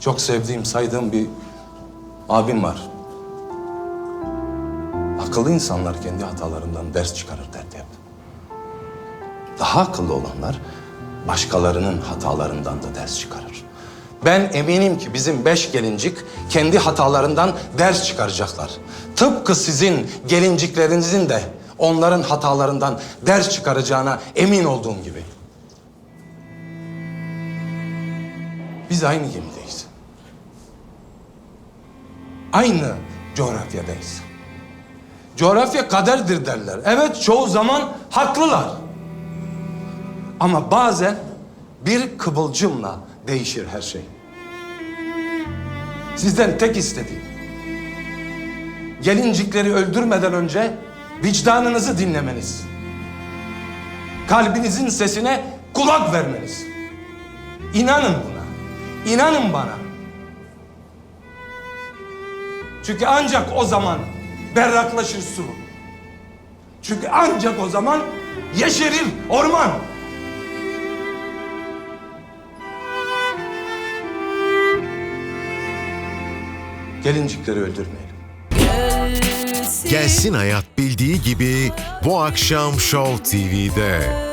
Çok sevdiğim, saydığım bir abim var. Akıllı insanlar kendi hatalarından ders çıkarır derdi hep. Daha akıllı olanlar başkalarının hatalarından da ders çıkarır. Ben eminim ki bizim beş gelincik kendi hatalarından ders çıkaracaklar. Tıpkı sizin gelinciklerinizin de onların hatalarından ders çıkaracağına emin olduğum gibi. Biz aynı gemideyiz. Aynı coğrafyadayız. Coğrafya kaderdir derler. Evet çoğu zaman haklılar. Ama bazen bir kıvılcımla değişir her şey. Sizden tek istediğim gelincikleri öldürmeden önce vicdanınızı dinlemeniz. Kalbinizin sesine kulak vermeniz. İnanın buna. İnanın bana. Çünkü ancak o zaman berraklaşır su. Çünkü ancak o zaman yeşerir orman. Gelincikleri öldürmeyelim. Gelsin Hayat bildiği gibi bu akşam Show TV'de.